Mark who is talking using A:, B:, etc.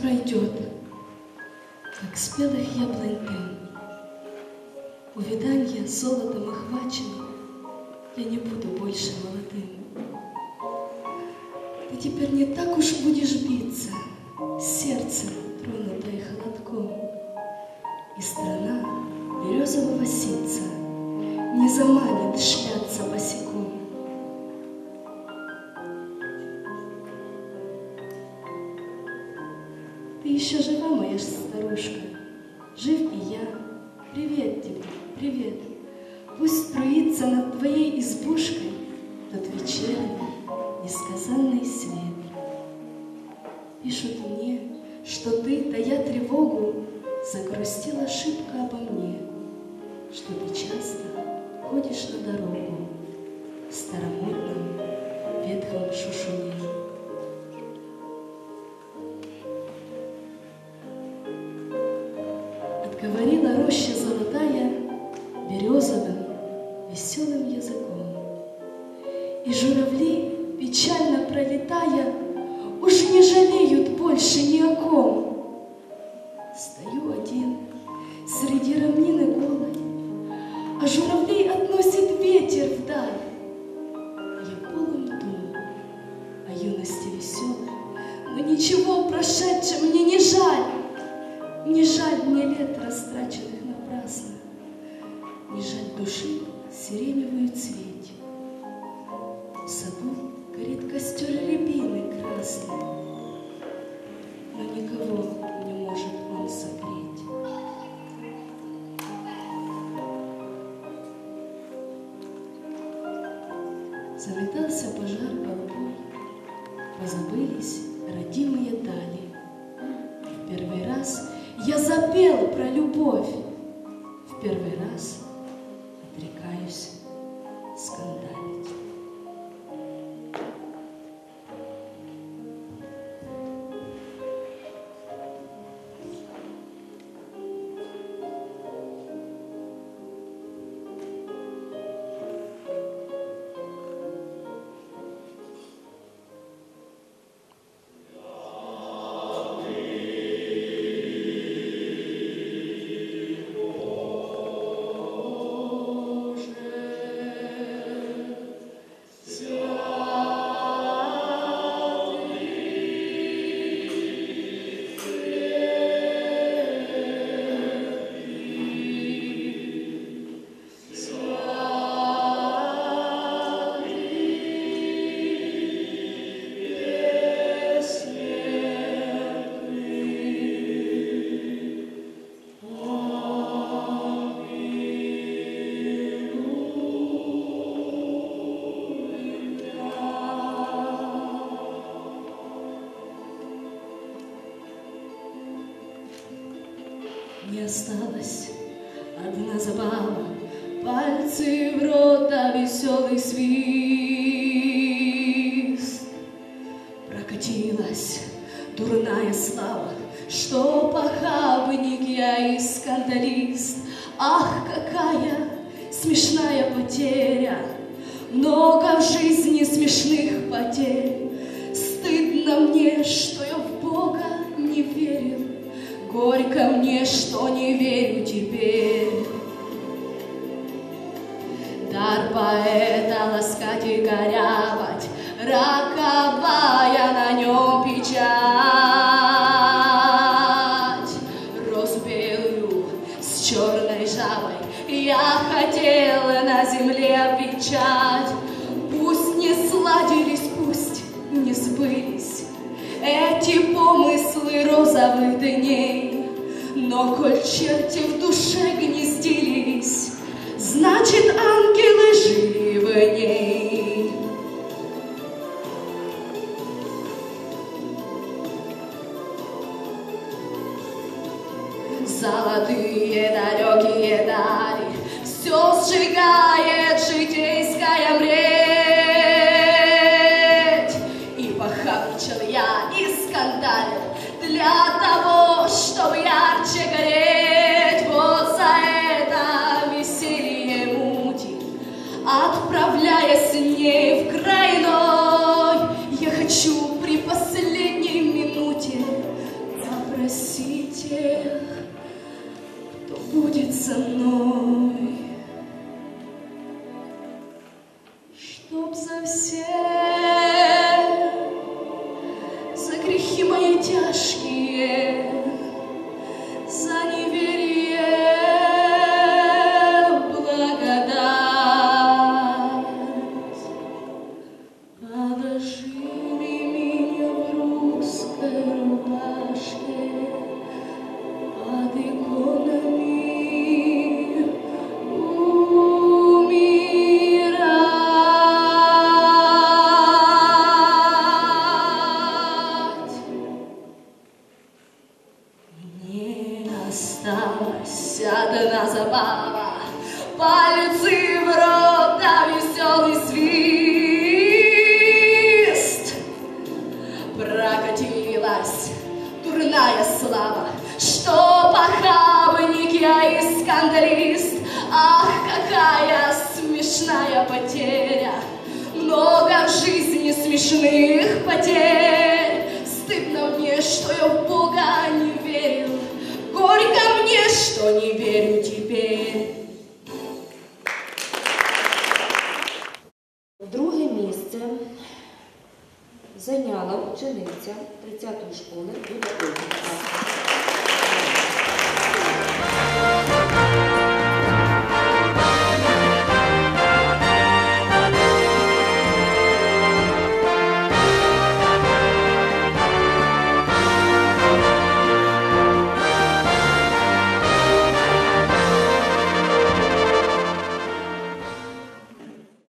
A: пройдет, как спелых яблонь дым. Увиданье золотом охваченный, я не буду больше молодым. Ты теперь не так уж будешь биться, сердце тронутое холодком. И страна березового ситца не заманит шляться босиком. Ты еще жива, моя старушка, жив и я. Привет тебе, привет. Пусть струится над твоей избушкой тот вечерний, несказанный свет. Пишут мне, что ты, тая тревогу, загрустила шибко обо мне, что ты часто ходишь на дорогу в старомодном ветхом шушуне. Отговорила роща золотая березовым веселым языком. И журавли, печально пролетая, Уж не жалеют больше ни о ком. Стою один среди равнины голой, А журавлей относит ветер вдаль. Я полон дум о юности веселой, Но ничего прошедшем мне не жаль. Не жаль мне лет, растраченных напрасно, Не жаль души сиреневую цветь. В саду горит костер рябины красный, Но никого не может он согреть. Заметался пожар голубой, Позабылись про любовь, В первый раз осталась одна забава, Пальцы в рот, да веселый свист. Прокатилась дурная слава, Что похабник я и скандалист. Ах, какая смешная потеря, Много в жизни смешных потерь. Стыдно мне, что Горько мне, что не верю теперь. Дар поэта ласкать и корябать, помыслы розовых дней, Но коль черти в душе гнездились, Значит, ангелы жили в ней. Золотые далекие дали Все сжигает Отправляясь с ней в край иной. Я хочу при последней минуте Проси тех, кто будет со мной, Чтоб за все, осталась одна забава, Пальцы в рот, да веселый свист. Прокатилась дурная слава, Что похабник я и скандалист. Ах, какая смешная потеря, Много в жизни смешных потерь.
B: Заняла учениця 30-ї школи Юля Ольга.